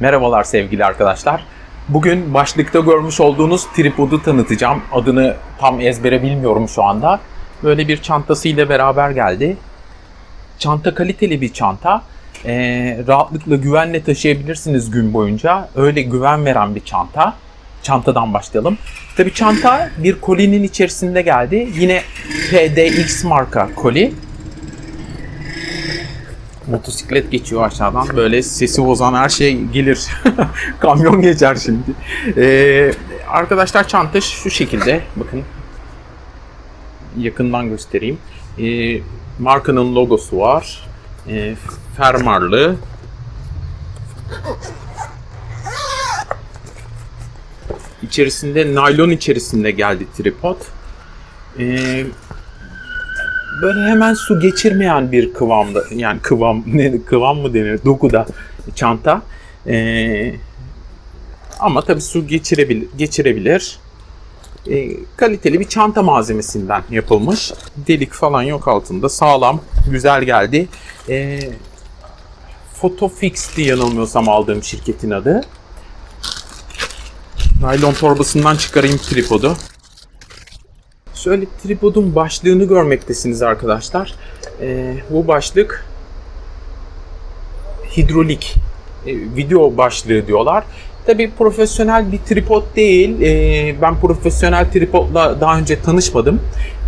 Merhabalar sevgili arkadaşlar. Bugün başlıkta görmüş olduğunuz tripodu tanıtacağım. Adını tam ezbere bilmiyorum şu anda. Böyle bir çantasıyla beraber geldi. Çanta kaliteli bir çanta. Ee, rahatlıkla güvenle taşıyabilirsiniz gün boyunca. Öyle güven veren bir çanta. Çantadan başlayalım. Tabii çanta bir kolinin içerisinde geldi. Yine PDX marka koli motosiklet geçiyor aşağıdan. Böyle sesi bozan her şey gelir. Kamyon geçer şimdi. Ee, arkadaşlar çanta şu şekilde. Bakın. Yakından göstereyim. Ee, markanın logosu var. Ee, fermarlı. İçerisinde naylon içerisinde geldi tripod. Ee, böyle hemen su geçirmeyen bir kıvamda yani kıvam ne kıvam mı denir dokuda çanta. Ee, ama tabii su geçirebilir geçirebilir. Ee, kaliteli bir çanta malzemesinden yapılmış. Delik falan yok altında. Sağlam güzel geldi. Ee, Photofix'ti yanılmıyorsam aldığım şirketin adı. Naylon torbasından çıkarayım tripodu Şöyle tripodun başlığını görmektesiniz arkadaşlar. Ee, bu başlık hidrolik e, video başlığı diyorlar. Tabi profesyonel bir tripod değil. Ee, ben profesyonel tripodla daha önce tanışmadım.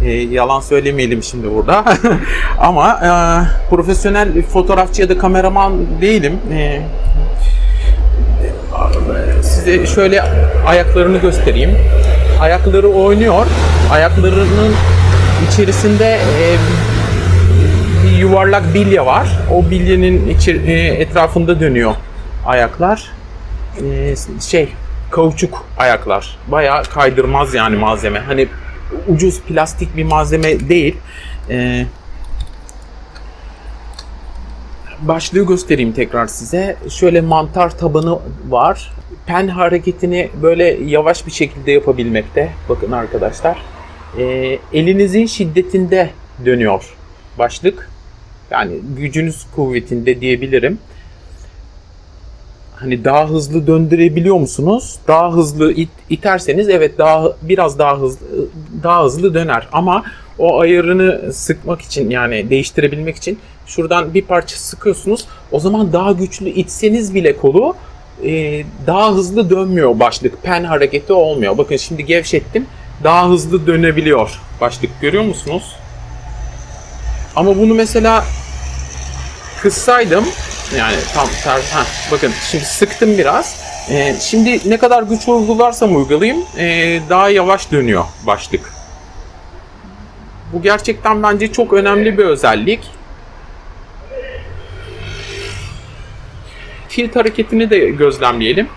Ee, yalan söylemeyelim şimdi burada. Ama e, profesyonel fotoğrafçı ya da kameraman değilim. Ee, size şöyle ayaklarını göstereyim. Ayakları oynuyor. Ayaklarının içerisinde e, bir yuvarlak bilye var. O bilyenin içi, e, etrafında dönüyor ayaklar. E, şey, kauçuk ayaklar. Bayağı kaydırmaz yani malzeme. Hani ucuz plastik bir malzeme değil. E, başlığı göstereyim tekrar size. Şöyle mantar tabanı var. Pen hareketini böyle yavaş bir şekilde yapabilmekte. Bakın arkadaşlar. Ee, elinizin şiddetinde dönüyor başlık. Yani gücünüz kuvvetinde diyebilirim. Hani daha hızlı döndürebiliyor musunuz? Daha hızlı it, iterseniz evet daha biraz daha hızlı daha hızlı döner ama o ayarını sıkmak için yani değiştirebilmek için şuradan bir parça sıkıyorsunuz. O zaman daha güçlü itseniz bile kolu e, daha hızlı dönmüyor başlık. Pen hareketi olmuyor. Bakın şimdi gevşettim. Daha hızlı dönebiliyor başlık. Görüyor musunuz? Ama bunu mesela kıssaydım yani tam ters ha bakın şimdi sıktım biraz. E, şimdi ne kadar güç uygularsam uygulayayım e, daha yavaş dönüyor başlık. Bu gerçekten bence çok önemli bir özellik. Tilt hareketini de gözlemleyelim.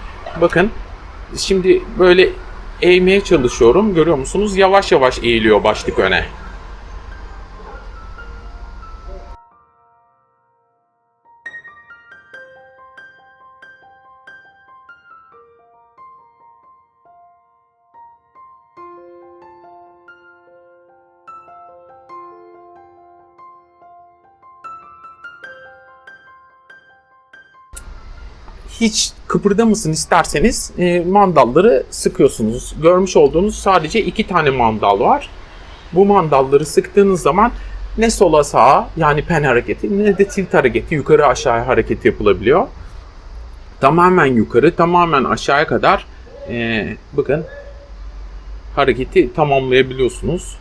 Bakın şimdi böyle eğmeye çalışıyorum. Görüyor musunuz? Yavaş yavaş eğiliyor başlık öne. Hiç kıpırdamasın isterseniz e, mandalları sıkıyorsunuz. Görmüş olduğunuz sadece iki tane mandal var. Bu mandalları sıktığınız zaman ne sola sağa yani pen hareketi ne de tilt hareketi yukarı aşağı hareketi yapılabiliyor. Tamamen yukarı tamamen aşağıya kadar e, bakın hareketi tamamlayabiliyorsunuz.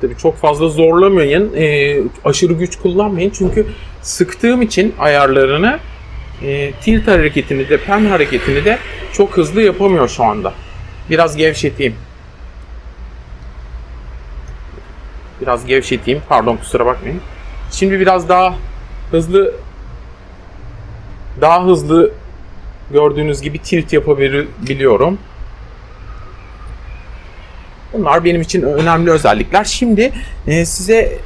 Tabii çok fazla zorlamayın, e, aşırı güç kullanmayın çünkü sıktığım için ayarlarını e, tilt hareketini de pen hareketini de çok hızlı yapamıyor şu anda. Biraz gevşeteyim. Biraz gevşeteyim. Pardon kusura bakmayın. Şimdi biraz daha hızlı daha hızlı gördüğünüz gibi tilt yapabiliyorum. Bunlar benim için önemli özellikler. Şimdi e, size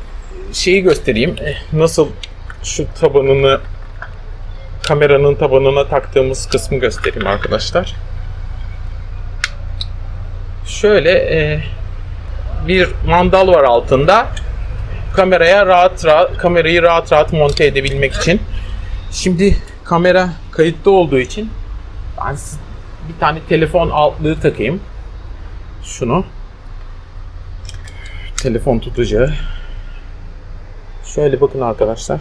şeyi göstereyim. E, nasıl şu tabanını kameranın tabanına taktığımız kısmı göstereyim arkadaşlar. Şöyle e, bir mandal var altında. Kameraya rahat rahat kamerayı rahat rahat monte edebilmek için. Şimdi kamera kayıtlı olduğu için Ben bir tane telefon altlığı takayım. Şunu. Telefon tutacağı. Şöyle bakın arkadaşlar.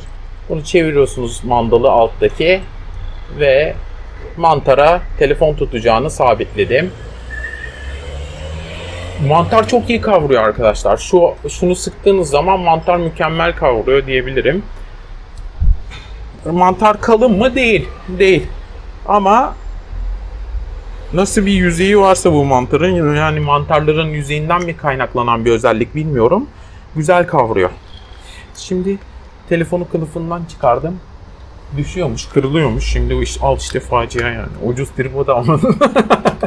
Bunu çeviriyorsunuz mandalı alttaki ve mantara telefon tutacağını sabitledim. Mantar çok iyi kavruyor arkadaşlar. Şu şunu sıktığınız zaman mantar mükemmel kavruyor diyebilirim. Mantar kalın mı? Değil. Değil. Ama nasıl bir yüzeyi varsa bu mantarın yani mantarların yüzeyinden mi kaynaklanan bir özellik bilmiyorum. Güzel kavruyor. Şimdi telefonu kılıfından çıkardım. Düşüyormuş, kırılıyormuş. Şimdi iş al işte facia yani. Ucuz tripod almadım.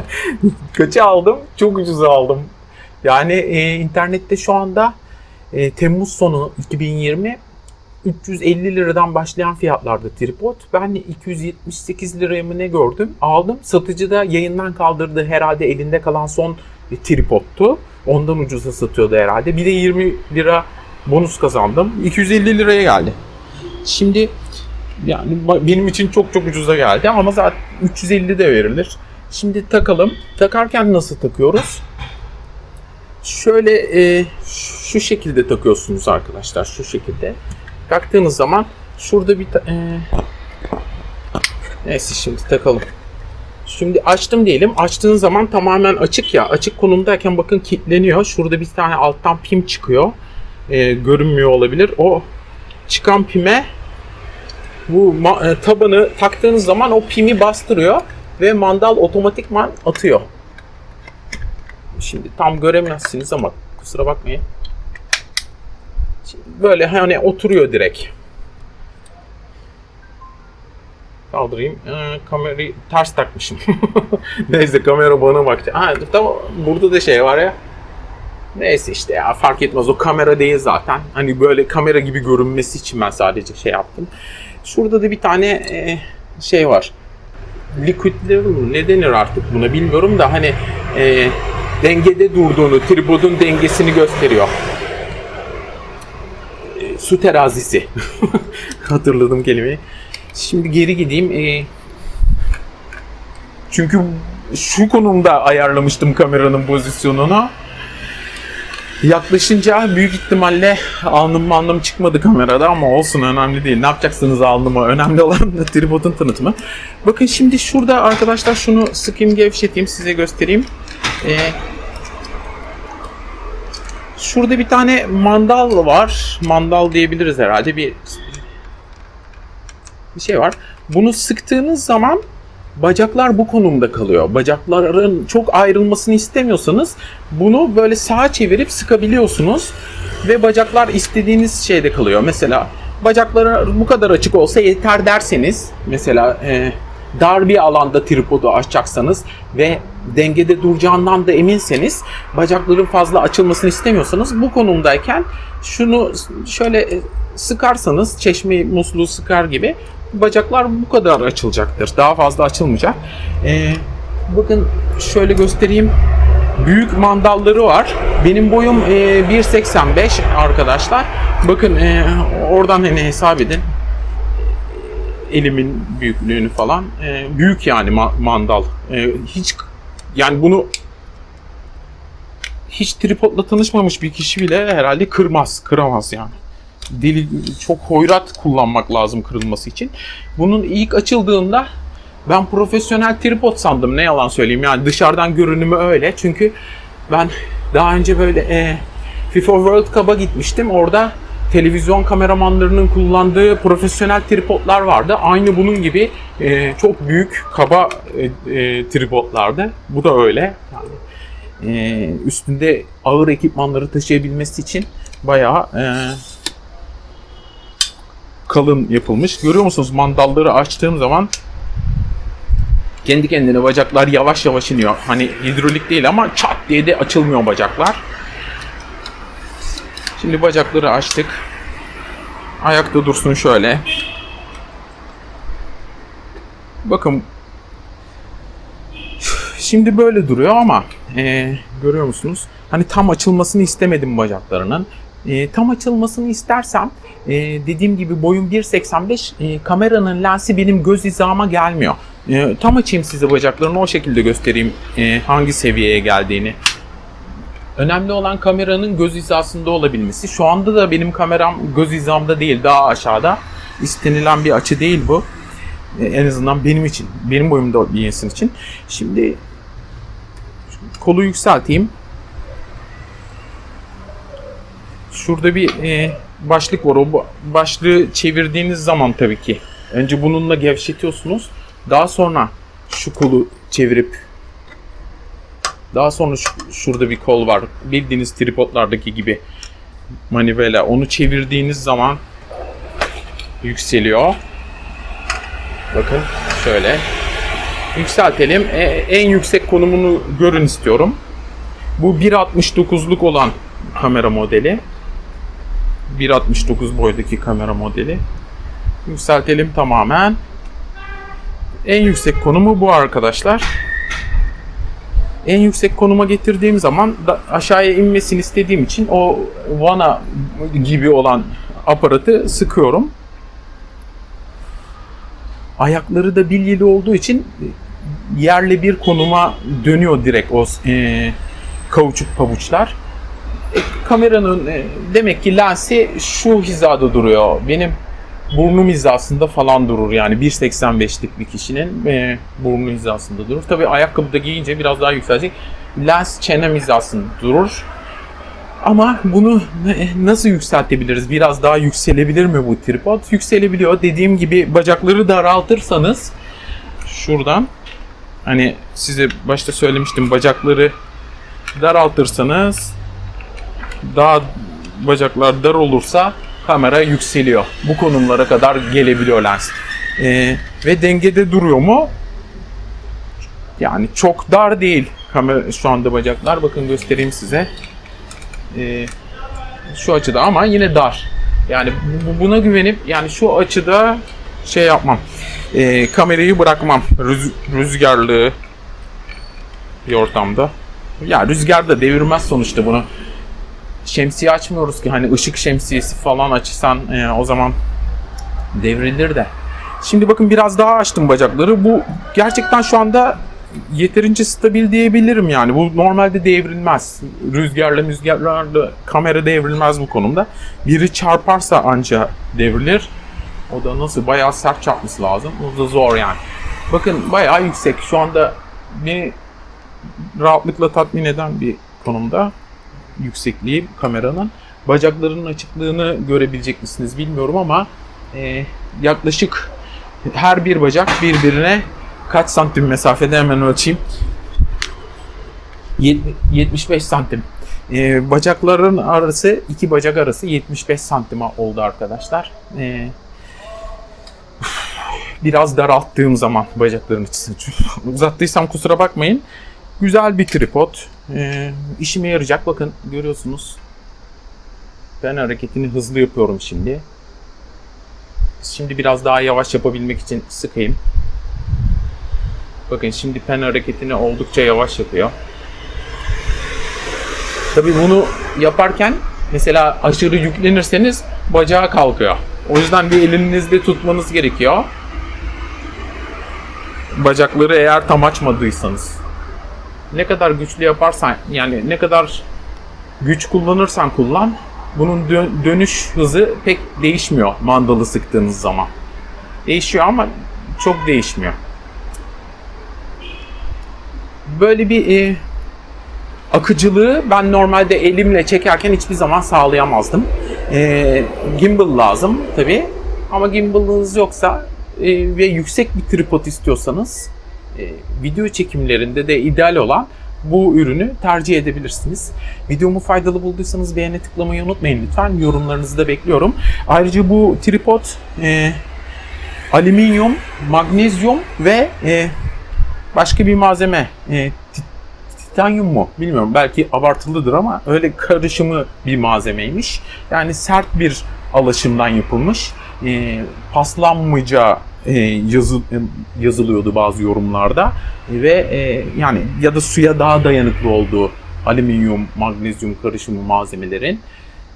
Kaça aldım? Çok ucuza aldım. Yani e, internette şu anda e, Temmuz sonu 2020 350 liradan başlayan fiyatlarda tripod. Ben de 278 liraya mı ne gördüm? Aldım. Satıcı da yayından kaldırdı. Herhalde elinde kalan son tripodtu. Ondan ucuza satıyordu herhalde. Bir de 20 lira bonus kazandım. 250 liraya geldi. Şimdi yani benim için çok çok ucuza geldi ama zaten 350 de verilir. Şimdi takalım. Takarken nasıl takıyoruz? Şöyle e, şu şekilde takıyorsunuz arkadaşlar. Şu şekilde. Taktığınız zaman şurada bir e, neyse şimdi takalım. Şimdi açtım diyelim. Açtığın zaman tamamen açık ya. Açık konumdayken bakın kilitleniyor. Şurada bir tane alttan pim çıkıyor. E, görünmüyor olabilir. O çıkan pime bu e, tabanı taktığınız zaman o pimi bastırıyor ve mandal otomatikman atıyor. Şimdi tam göremezsiniz ama kusura bakmayın. Şimdi böyle hani oturuyor direkt. Kaldırayım. Ee, kamerayı ters takmışım. Neyse kamera bana bakacak. Ha, tamam burada da şey var ya. Neyse işte ya fark etmez o kamera değil zaten. Hani böyle kamera gibi görünmesi için ben sadece şey yaptım. Şurada da bir tane e, şey var. Liquid level ne denir artık buna bilmiyorum da hani e, dengede durduğunu, tripodun dengesini gösteriyor. E, su terazisi. Hatırladım kelimeyi. Şimdi geri gideyim. E, çünkü şu konumda ayarlamıştım kameranın pozisyonunu. Yaklaşınca büyük ihtimalle alnım alnım çıkmadı kamerada ama olsun önemli değil. Ne yapacaksınız alnıma? Önemli olan tripodun tanıtımı. Bakın şimdi şurada arkadaşlar şunu sıkayım gevşeteyim size göstereyim. Ee, şurada bir tane mandal var. Mandal diyebiliriz herhalde. Bir bir şey var. Bunu sıktığınız zaman bacaklar bu konumda kalıyor. Bacakların çok ayrılmasını istemiyorsanız bunu böyle sağa çevirip sıkabiliyorsunuz ve bacaklar istediğiniz şeyde kalıyor. Mesela bacakları bu kadar açık olsa yeter derseniz mesela e, dar bir alanda tripodu açacaksanız ve dengede duracağından da eminseniz bacakların fazla açılmasını istemiyorsanız bu konumdayken şunu şöyle e, sıkarsanız çeşme musluğu sıkar gibi bacaklar bu kadar açılacaktır. Daha fazla açılmayacak. Ee, bakın şöyle göstereyim. Büyük mandalları var. Benim boyum e, 1.85 arkadaşlar. Bakın e, oradan hani hesap edin. Elimin büyüklüğünü falan. E, büyük yani ma- mandal. E, hiç yani bunu hiç tripodla tanışmamış bir kişi bile herhalde kırmaz, kıramaz yani deli çok hoyrat kullanmak lazım kırılması için. Bunun ilk açıldığında ben profesyonel tripod sandım ne yalan söyleyeyim yani dışarıdan görünümü öyle çünkü ben daha önce böyle e, FIFA World Cup'a gitmiştim orada televizyon kameramanlarının kullandığı profesyonel tripodlar vardı. Aynı bunun gibi e, çok büyük kaba e, e, tripodlardı. Bu da öyle. Yani, e, üstünde ağır ekipmanları taşıyabilmesi için bayağı e, kalın yapılmış. Görüyor musunuz mandalları açtığım zaman kendi kendine bacaklar yavaş yavaş iniyor. Hani hidrolik değil ama çat diye de açılmıyor bacaklar. Şimdi bacakları açtık. Ayakta dursun şöyle. Bakın şimdi böyle duruyor ama e, görüyor musunuz? Hani tam açılmasını istemedim bacaklarının. E, tam açılmasını istersem e, dediğim gibi boyum 1.85 e, kameranın lensi benim göz hizama gelmiyor. E, tam açayım size bacaklarını o şekilde göstereyim e, hangi seviyeye geldiğini. Önemli olan kameranın göz hizasında olabilmesi. Şu anda da benim kameram göz hizamda değil, daha aşağıda. İstenilen bir açı değil bu. E, en azından benim için, benim boyumda bir insan için. Şimdi kolu yükselteyim. Şurada bir e, başlık var. O ba- başlığı çevirdiğiniz zaman tabii ki önce bununla gevşetiyorsunuz. Daha sonra şu kolu çevirip daha sonra şu- şurada bir kol var. Bildiğiniz tripodlardaki gibi manivela. Onu çevirdiğiniz zaman yükseliyor. Bakın şöyle. Yükseltelim. E, en yüksek konumunu görün istiyorum. Bu 1.69'luk olan kamera modeli. 1.69 boydaki kamera modeli. Yükseltelim tamamen. En yüksek konumu bu arkadaşlar. En yüksek konuma getirdiğim zaman da aşağıya inmesini istediğim için o vana gibi olan aparatı sıkıyorum. Ayakları da bilyeli olduğu için yerle bir konuma dönüyor direkt o e, kauçuk pabuçlar. E, kameranın e, demek ki lensi şu hizada duruyor. Benim burnum hizasında falan durur yani 1.85'lik bir kişinin e, burnu hizasında durur. Tabii ayakkabı da giyince biraz daha yükselecek. Lens çenem hizasında durur. Ama bunu ne- nasıl yükseltebiliriz? Biraz daha yükselebilir mi bu tripod? Yükselebiliyor. Dediğim gibi bacakları daraltırsanız şuradan hani size başta söylemiştim bacakları daraltırsanız daha bacaklar dar olursa kamera yükseliyor. Bu konumlara kadar gelebiliyor lens. Ee, ve dengede duruyor mu? Yani çok dar değil kamera şu anda bacaklar. Bakın göstereyim size. Ee, şu açıda ama yine dar. Yani bu- buna güvenip yani şu açıda şey yapmam. Ee, kamerayı bırakmam. Rüz- rüzgarlı bir ortamda. Ya rüzgar da devirmez sonuçta bunu şemsiye açmıyoruz ki hani ışık şemsiyesi falan açsan e, o zaman devrilir de. Şimdi bakın biraz daha açtım bacakları. Bu gerçekten şu anda yeterince stabil diyebilirim yani. Bu normalde devrilmez. Rüzgarla rüzgarlarla kamera devrilmez bu konumda. Biri çarparsa anca devrilir. O da nasıl bayağı sert çarpması lazım. O da zor yani. Bakın bayağı yüksek. Şu anda beni rahatlıkla tatmin eden bir konumda yüksekliği kameranın. Bacaklarının açıklığını görebilecek misiniz bilmiyorum ama e, yaklaşık her bir bacak birbirine kaç santim mesafede hemen ölçeyim. Yet- 75 santim. E, bacakların arası, iki bacak arası 75 santim oldu arkadaşlar. E, biraz daralttığım zaman bacakların açısını. Uzattıysam kusura bakmayın. Güzel bir tripod. Ee, işime yarayacak. Bakın görüyorsunuz. Ben hareketini hızlı yapıyorum şimdi. Şimdi biraz daha yavaş yapabilmek için sıkayım. Bakın şimdi pen hareketini oldukça yavaş yapıyor. Tabi bunu yaparken mesela aşırı yüklenirseniz bacağı kalkıyor. O yüzden bir elinizde tutmanız gerekiyor. Bacakları eğer tam açmadıysanız ne kadar güçlü yaparsan yani ne kadar güç kullanırsan kullan bunun dö- dönüş hızı pek değişmiyor mandalı sıktığınız zaman. Değişiyor ama çok değişmiyor. Böyle bir e, akıcılığı ben normalde elimle çekerken hiçbir zaman sağlayamazdım. E, gimbal lazım tabi ama gimbalınız yoksa e, ve yüksek bir tripod istiyorsanız video çekimlerinde de ideal olan bu ürünü tercih edebilirsiniz. Videomu faydalı bulduysanız beğene tıklamayı unutmayın lütfen. Yorumlarınızı da bekliyorum. Ayrıca bu tripod e, alüminyum, magnezyum ve e, başka bir malzeme e, ti- titanyum mu bilmiyorum belki abartılıdır ama öyle karışımı bir malzemeymiş. Yani sert bir alaşımdan yapılmış. E, paslanmayacağı e, yazı, e, yazılıyordu bazı yorumlarda ve e, yani ya da suya daha dayanıklı olduğu alüminyum, magnezyum karışımı malzemelerin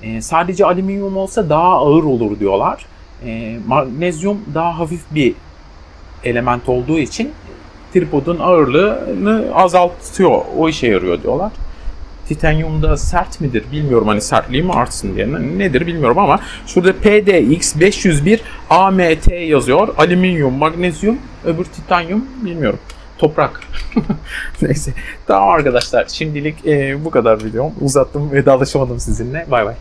E, sadece alüminyum olsa daha ağır olur diyorlar. E, magnezyum daha hafif bir element olduğu için tripodun ağırlığını azaltıyor. O işe yarıyor diyorlar. Titanyumda sert midir bilmiyorum hani sertliği mi artsın diye Ne- nedir bilmiyorum ama şurada PDX 501 AMT yazıyor. Alüminyum, magnezyum, öbür titanyum bilmiyorum. Toprak. Neyse. Tamam arkadaşlar şimdilik e, bu kadar videom. Uzattım vedalaşamadım sizinle. Bay bay.